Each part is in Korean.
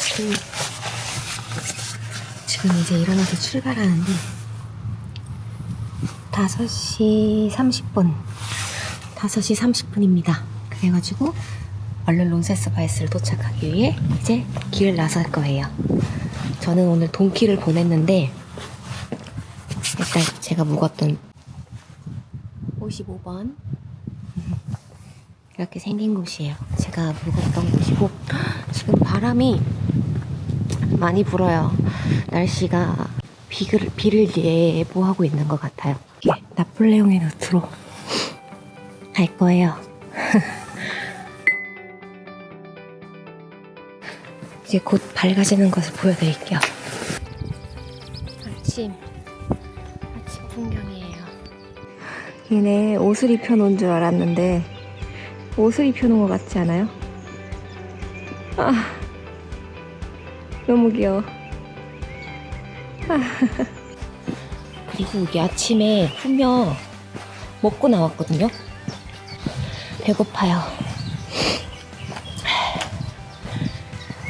지금, 지금 이제 일어나서 출발하는데 5시 30분 5시 30분입니다. 그래가지고 얼른 론세스 바이스를 도착하기 위해 이제 길을 나설 거예요. 저는 오늘 동키를 보냈는데 일단 제가 묵었던 55번 이렇게 생긴 곳이에요. 제가 묵었던 곳이고 지금 바람이 많이 불어요. 날씨가 비를, 비를 예보하고 있는 것 같아요. 이게 나폴레옹의 루트로 갈 거예요. 이제 곧 밝아지는 것을 보여드릴게요. 아침, 아침 풍경이에요. 얘네 옷을 입혀놓은 줄 알았는데 옷을 입혀놓은 것 같지 않아요? 아, 너무 귀여워. 아. 그리고 이게 아침에 분명 먹고 나왔거든요. 배고파요.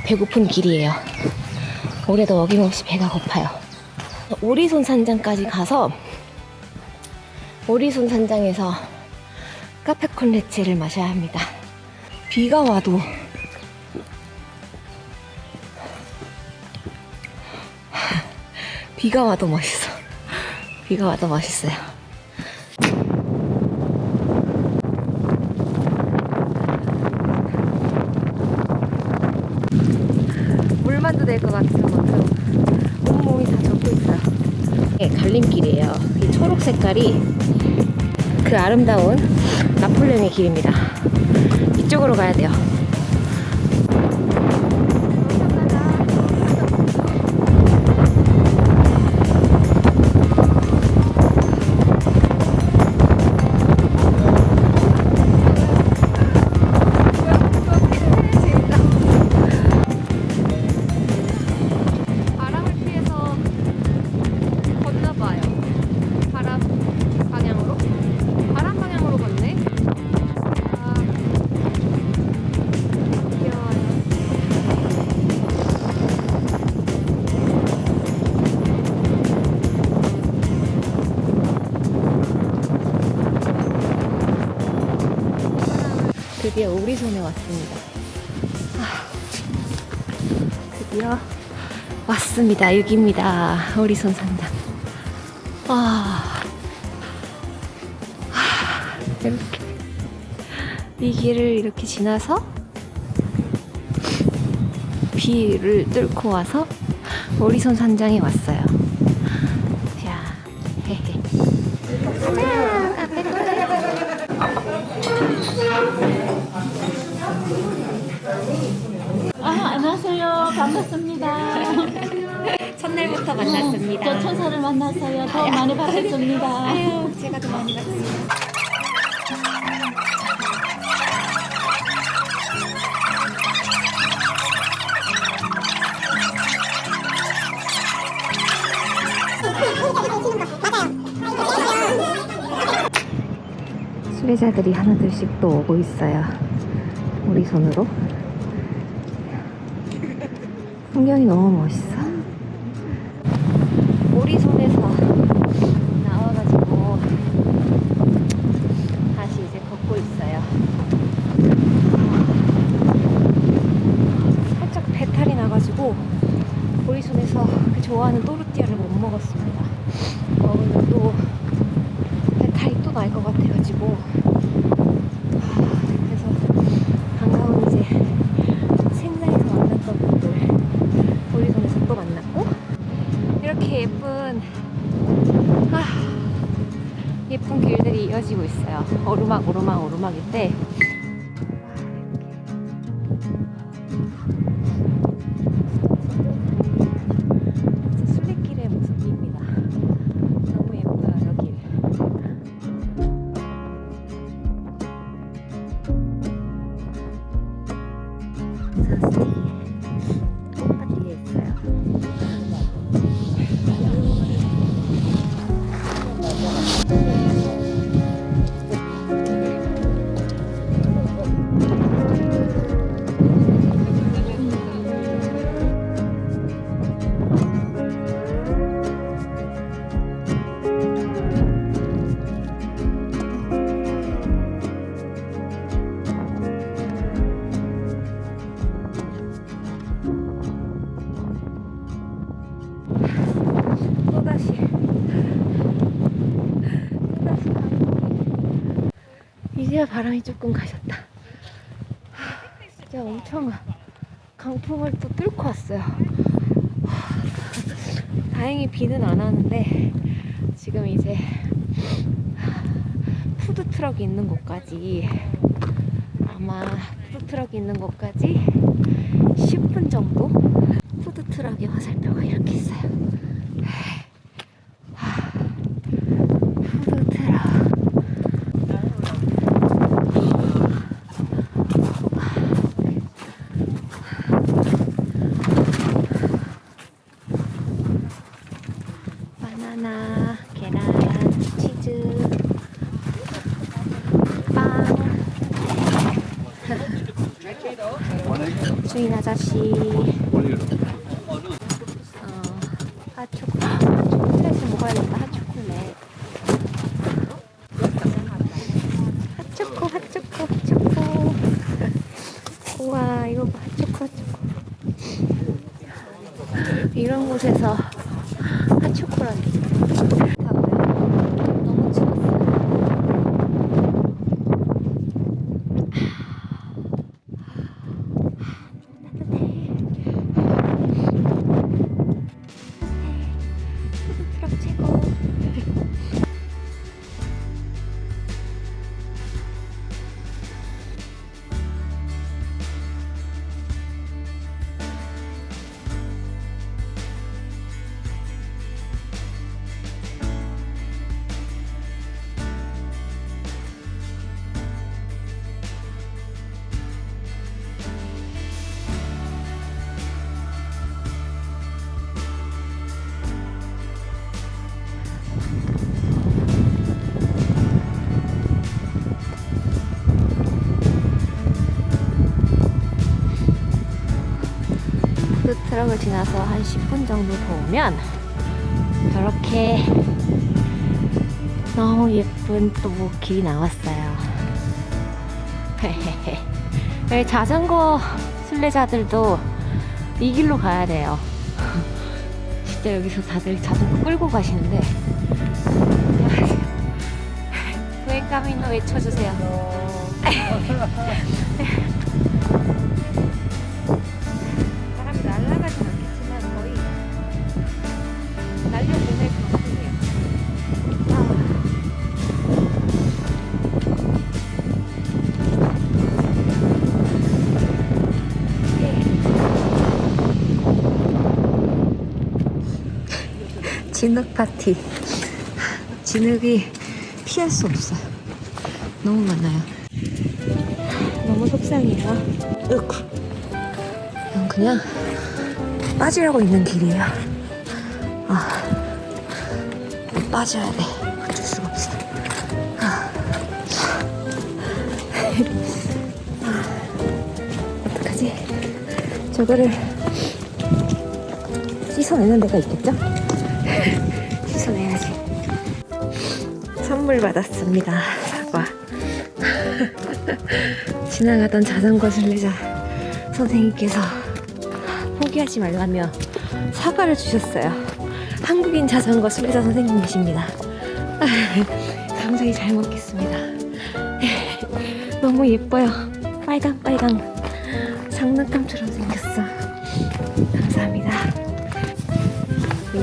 배고픈 길이에요. 올해도 어김없이 배가 고파요. 오리손 산장까지 가서 오리손 산장에서 카페콘레츠를 마셔야 합니다. 비가 와도 비가 와도 맛있어. 비가 와도 맛있어요. 물만도 될 것 같은 만큼 온몸이 다 젖고 있어요. 네, 갈림길이에요. 이 초록 색깔이 그 아름다운 나폴레옹의 길입니다. 이쪽으로 가야 돼요. 드디어 우리 손에 왔습니다. 아, 드디어 왔습니다. 여기입니다. 우리 손 산장. 아, 아, 이렇게 이 길을 이렇게 지나서 비를 뚫고 와서 오리손 산장에 왔어요. 반갑습니다. 첫날부터 만났습니다. 저 천사를 만나서요. 더 많이 받겠습니다. 아유, 제가 더 많이 받습니다. 수레자들이 하나둘씩 또 오고 있어요. 우리 손으로. 풍경이 너무 멋있어. 이 이어지고 있어요. 오르막 오르막 오르막인데 드디어 바람이 조금 가셨다. 하, 진짜 엄청 강풍을 또 뚫고 왔어요. 하, 다행히 비는 안 와는데 지금 이제 푸드 트럭이 있는 곳까지 아마 푸드 트럭이 있는 곳까지 10분 정도 푸드 트럭에 화살표가 이렇게 있어요. 하, 푸드 트럭. 바나나, 계란, 치즈, 빵. 주인 아저씨. 어, 핫초코. 초콜릿을 먹어야겠다. 핫초콜릿. 핫초코, 핫초코, 핫초코. 우와, 이거 봐. 핫초코, 핫초코. 이런 곳에서 트럭을 지나서 한 10분 정도 더 오면 저렇게 너무 예쁜 또 길이 나왔어요. 자전거 순례자들도 이 길로 가야 돼요. 진짜 여기서 다들 자전거 끌고 가시는데 부에카미노 외쳐주세요. 진흙 파티. 진흙이 피할 수 없어요. 너무 많아요. 너무 속상해요. 으크. 이건 그냥 빠지려고 있는 길이에요. 아, 빠져야 돼. 어쩔 수가 없어. 아. 어떡하지? 저거를 씻어내는 데가 있겠죠? 씻어내야지. 선물 받았습니다. 사과. 지나가던 자전거 순례자 선생님께서 포기하지 말라며 사과를 주셨어요. 한국인 자전거 순례자 선생님이십니다. 감사히 잘 먹겠습니다. 너무 예뻐요. 빨강 빨강 장난감처럼 생겼어. 감사합니다.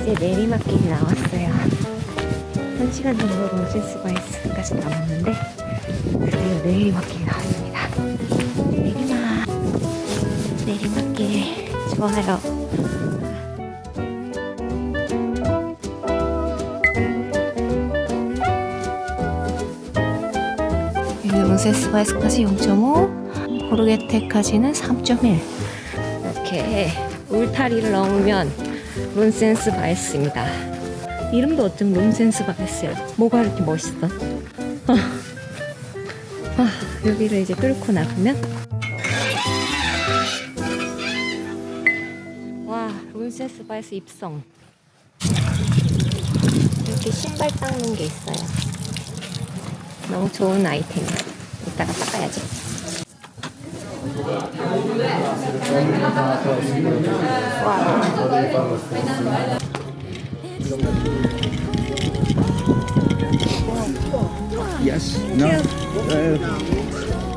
이제 내리막길이 나왔어요. 한 시간 정도 롱센스 바이스까지 남았는데 드디어 내리막길이 나왔습니다. 내리막 내리막길 좋아요. 롱센스 바이스까지 0.5 고르게테까지는 3.1 이렇게 울타리를 넘으면 론센스 바이스입니다. 이름도 어쩜 론센스 바이스야. 뭐가 이렇게 멋있어? 아, 아, 여기를 이제 뚫고 나가면 와 론센스 바이스 입성 이렇게 신발 닦는 게 있어요. 너무 좋은 아이템이야. 이따가 닦아야지. 와. Yes. No. Uh,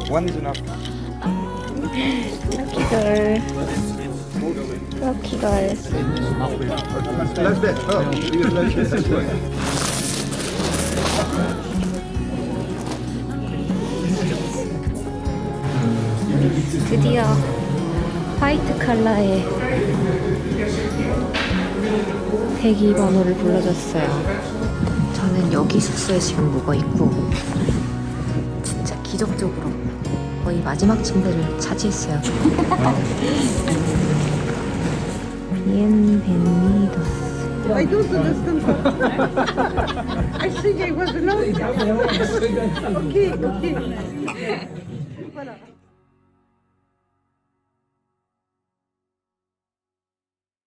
one is enough. 럭키걸. 럭키걸. Last bit. Oh, you get last bit. This way. 드디어 화이트 칼라의 대기 번호를 불러줬어요. 저는 여기 숙소에 지금 묵어 있고 진짜 기적적으로 거의 마지막 침대를 차지했어요. 비엔베니도스. I do understand. I think I was lost. okay, okay.